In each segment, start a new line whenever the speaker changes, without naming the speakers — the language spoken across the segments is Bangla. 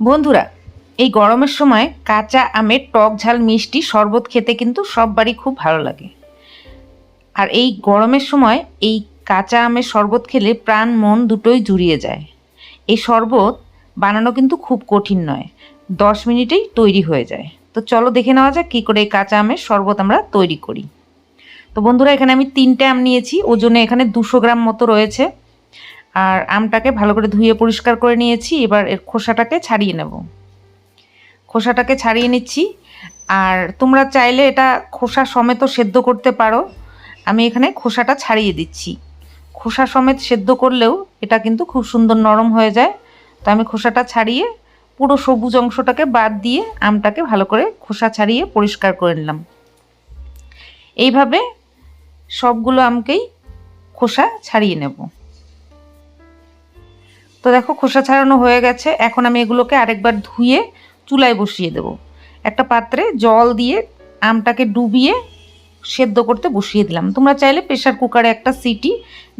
বন্ধুরা, এই গরমের সময় কাঁচা আমের টক ঝাল মিষ্টি শরবত খেতে কিন্তু সববারই খুব ভালো লাগে। আর এই গরমের সময় এই কাঁচা আমের শরবত খেলে প্রাণ মন দুটোই জুড়িয়ে যায়। এই শরবত বানানো কিন্তু খুব কঠিন নয়, দশ মিনিটেই তৈরি হয়ে যায়। তো চলো দেখে নেওয়া যাক কী করে এই কাঁচা আমের শরবত আমরা তৈরি করি। তো বন্ধুরা, এখানে আমি তিনটে আম নিয়েছি, ওজনে এখানে দুশো গ্রাম মতো রয়েছে। আর আমটাকে ভালো করে ধুয়ে পরিষ্কার করে নিয়েছি। এবার এর খোসাটাকে ছাড়িয়ে নেব। খোসাটাকে ছাড়িয়ে নিচ্ছি। আর তোমরা চাইলে এটা খোসা সমেত সেদ্ধ করতে পারো। আমি এখানে খোসাটা ছাড়িয়ে দিচ্ছি। খোসা সমেত সেদ্ধ করলেও এটা কিন্তু খুব সুন্দর নরম হয়ে যায়। তো আমি খোসাটা ছাড়িয়ে পুরো সবুজ অংশটাকে বাদ দিয়ে আমটাকে ভালো করে খোসা ছাড়িয়ে পরিষ্কার করে নিলাম। এইভাবে সবগুলো আমকেই খোসা ছাড়িয়ে নেব। তো দেখো, খোসা ছাড়ানো হয়ে গেছে। এখন আমি এগুলোকে আরেকবার ধুয়ে চুলায় বসিয়ে দেব। একটা পাত্রে জল দিয়ে আমটাকে ডুবিয়ে সেদ্ধ করতে বসিয়ে দিলাম। তোমরা চাইলে প্রেশার কুকারে একটা সিটি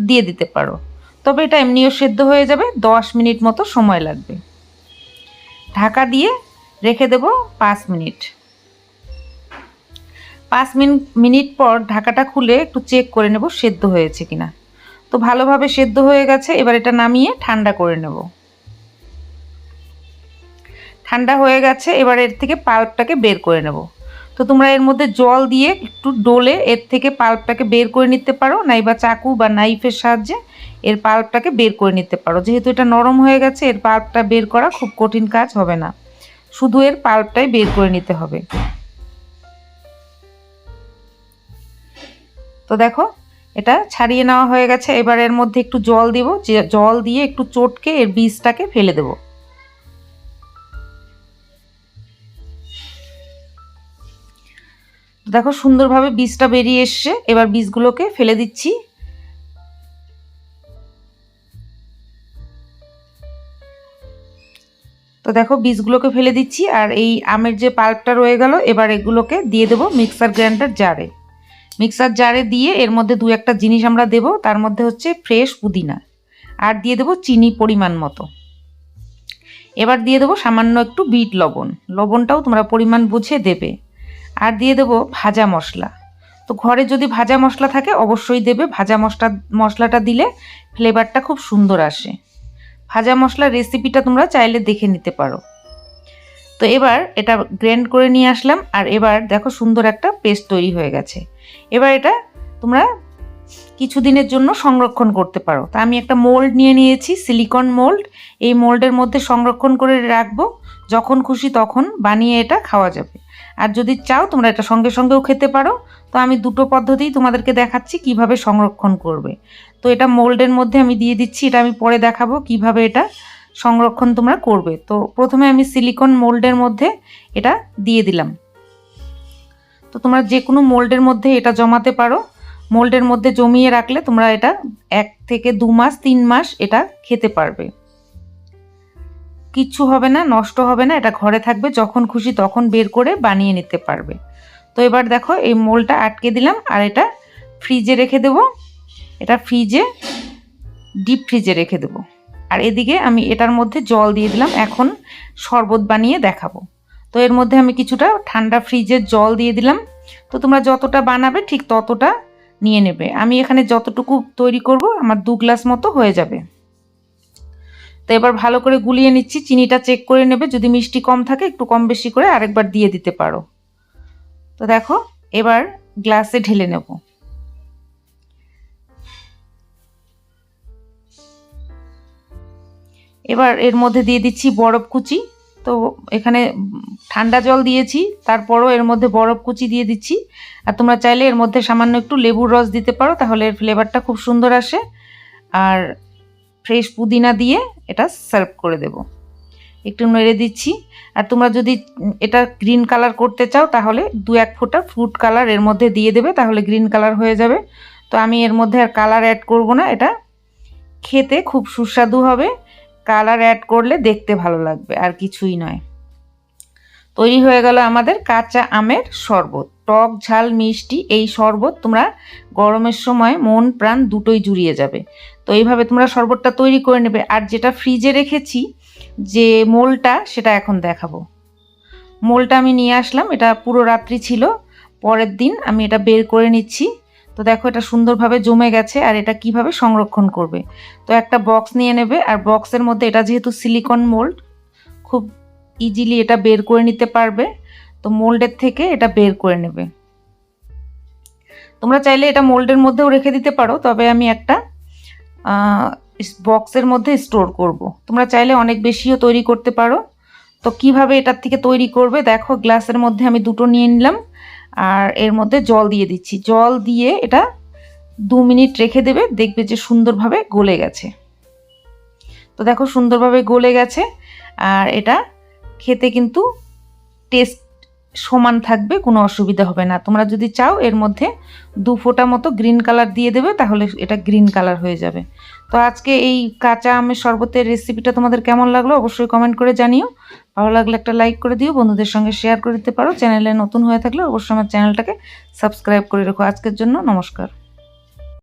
দিয়ে দিতে পারো। তবে এটা এমনিও সেদ্ধ হয়ে যাবে, দশ মিনিট মতো সময় লাগবে। ঢাকা দিয়ে রেখে দেব পাঁচ মিনিট। পাঁচ মিনিট মিনিট পর ঢাকাটা খুলে একটু চেক করে নেব সেদ্ধ হয়েছে কিনা। তো ভালোভাবে সেদ্ধ হয়ে গেছে, এবার এটা নামিয়ে ঠান্ডা করে নেব। ঠান্ডা হয়ে গেছে, এবার এর থেকে পাল্পটাকে বের করে নেব। তো তোমরা এর মধ্যে জল দিয়ে একটু ডোলে এর থেকে পাল্পটাকে বের করে নিতে পারো নাইবা চাকু বা নাইফের সাহায্যে এর পাল্পটাকে বের করে নিতে পারো। যেহেতু এটা নরম হয়ে গেছে, এর পাল্পটা বের করা খুব কঠিন কাজ হবে না। শুধু এর পাল্পটাই বের করে নিতে হবে। তো দেখো এটা ছাড়িয়ে নেওয়া হয়ে গেছে। এবার এর মধ্যে একটু জল দিব জল দিয়ে একটু চটকে এর বীজটাকে ফেলে দেব। দেখো সুন্দরভাবে বীজটা বেরিয়ে এসছে, এবার বীজগুলোকে ফেলে দিচ্ছি। তো দেখো বীজগুলোকে ফেলে দিচ্ছি, আর এই আমের যে পাল্পটা রয়ে গেল, এবার এগুলোকে দিয়ে দেবো মিক্সার গ্রাইন্ডার জারে। মিক্সার জারে দিয়ে এর মধ্যে দু একটা জিনিস আমরা দেব, তার মধ্যে হচ্ছে ফ্রেশ পুদিনা। আর দিয়ে দেবো চিনি পরিমাণ মতো। এবার দিয়ে দেবো সামান্য একটু বিট লবণ। লবণটাও তোমরা পরিমাণ বুঝে দেবে। আর দিয়ে দেবো ভাজা মশলা। তো ঘরে যদি ভাজা মশলা থাকে, অবশ্যই দেবে। ভাজা মশলা, মশলাটা দিলে ফ্লেভারটা খুব সুন্দর আসে। ভাজা মশলার রেসিপিটা তোমরা চাইলে দেখে নিতে পারো। তো এবার এটা গ্র্যান্ড করে নিয়ে আসলাম, আর এবার দেখো সুন্দর একটা পেস্ট তৈরি হয়ে গেছে। এবার এটা তোমরা কিছু দিনের জন্য সংরক্ষণ করতে পারো। তা আমি একটা মোল্ড নিয়ে নিয়েছি, সিলিকন মোল্ড। এই মোল্ডের মধ্যে সংরক্ষণ করে রাখব, যখন খুশি তখন বানিয়ে এটা খাওয়া যাবে। আর যদি চাও তোমরা এটা সঙ্গে সঙ্গেও খেতে পারো। তো আমি দুটো পদ্ধতিই তোমাদেরকে দেখাচ্ছি কীভাবে সংরক্ষণ করবে। তো এটা মোল্ডের মধ্যে আমি দিয়ে দিচ্ছি, এটা আমি পরে দেখাবো কীভাবে এটা সংরক্ষণ তোমরা করবে। তো প্রথমে আমি সিলিকন মোল্ডের মধ্যে এটা দিয়ে দিলাম। তো তোমরা যে কোনো মোল্ডের মধ্যে এটা জমাতে পারো। মোল্ডের মধ্যে জমিয়ে রাখলে তোমরা এটা এক থেকে দু মাস, তিন মাস এটা খেতে পারবে। কিচ্ছু হবে না, নষ্ট হবে না, এটা ঘরে থাকবে, যখন খুশি তখন বের করে বানিয়ে নিতে পারবে। তো এবার দেখো এই মোলটা আটকে দিলাম আর এটা ফ্রিজে রেখে দেব। এটা ফ্রিজে ডিপ ফ্রিজে রেখে দেব। আর এদিকে আমি এটার মধ্যে জল দিয়ে দিলাম। এখন শরবত বানিয়ে দেখাবো। তো এর মধ্যে আমি কিছুটা ঠান্ডা ফ্রিজের জল দিয়ে দিলাম। তো তোমরা যতটা বানাবে ঠিক ততটা নিয়ে নেবে। আমি এখানে যতটুকু তৈরি করব আমার দু গ্লাস মতো হয়ে যাবে। তো এবার ভালো করে গুলিয়ে নিচ্ছি। চিনিটা চেক করে নেবে। যদি মিষ্টি কম থাকে একটু কম বেশি করে আরেকবার দিয়ে দিতে পারো। তো দেখো, এবার গ্লাসে ঢেলে নেব। এবার এর মধ্যে দিয়ে দিচ্ছি বরফ কুচি। তো এখানে ঠান্ডা জল দিয়েছি, তারপরও এর মধ্যে বরফ কুচি দিয়ে দিচ্ছি। আর তোমরা চাইলে এর মধ্যে সামান্য একটু লেবুর রস দিতে পারো, তাহলে এর ফ্লেভারটা খুব সুন্দর আসে। আর ফ্রেশ পুদিনা দিয়ে এটা সার্ভ করে দেব। একটু নেড়ে দিচ্ছি। আর তোমরা যদি এটা গ্রিন কালার করতে চাও, তাহলে দু এক ফোঁটা ফ্রুট কালারের মধ্যে দিয়ে দেবে, তাহলে গ্রিন কালার হয়ে যাবে। তো আমি এর মধ্যে আর কালার অ্যাড করব না, এটা খেতে খুব সুস্বাদু হবে। কালার অ্যাড করলে দেখতে ভালো লাগবে, আর কিছুই নয়। তৈরি হয়ে গেল আমাদের কাঁচা আমের শরবত। টক, ঝাল, মিষ্টি, এই শরবত তোমরা গরমের সময় মন, প্রাণ দুটোই জুড়িয়ে যাবে। তো এইভাবে তোমরা শরবতটা তৈরি করে নেবে, আর যেটা ফ্রিজে রেখেছি, যে মোলটা, সেটা এখন দেখাবো। মোলটা আমি নিয়ে আসলাম, এটা পুরো রাত্রি ছিল, পরের দিন আমি এটা বের করে নিচ্ছি। তো দেখো এটা সুন্দরভাবে জমে গেছে আর এটা কীভাবে সংরক্ষণ করবে? তো একটা বক্স নিয়ে নেবে আর বক্সের মধ্যে এটা যেহেতু সিলিকন মোল্ড খুব ইজিলি এটা বের করে নিতে পারবে। তো মোল্ডের থেকে এটা বের করে নেবে। তোমরা চাইলে এটা মোল্ডের মধ্যেও রেখে দিতে পারো, তবে আমি একটা বক্সের মধ্যে স্টোর করব। তোমরা চাইলে অনেক বেশিও তৈরি করতে পারো। তো কীভাবে এটার থেকে তৈরি করবে? দেখো গ্লাসের মধ্যে আমি দুটো নিয়ে নিলাম। আর এর মধ্যে জল দিয়ে দিচ্ছি। জল দিয়ে এটা দু মিনিট রেখে দেবে, দেখবে যে সুন্দরভাবে গলে গেছে। তো দেখো সুন্দরভাবে গলে গেছে, আর এটা খেতে কিন্তু টেস্ট সমান থাকবে, কোনো অসুবিধা হবে না। তোমরা যদি চাও, এর মধ্যে দু ফোঁটা মতো গ্রিন কালার দিয়ে দেবে, তাহলে এটা গ্রিন কালার হয়ে যাবে। তো আজকে এই কাঁচা আমের শরবতের রেসিপিটা তোমাদের কেমন লাগল, অবশ্যই কমেন্ট করে জানিও। ভালো লাগলে একটা লাইক করে দিও, বন্ধুদের সঙ্গে শেয়ার করে দিতে পারো। চ্যানেলে নতুন হয়ে থাকলে অবশ্যই আমার চ্যানেলটাকে সাবস্ক্রাইব করে রেখো। আজকের জন্য নমস্কার।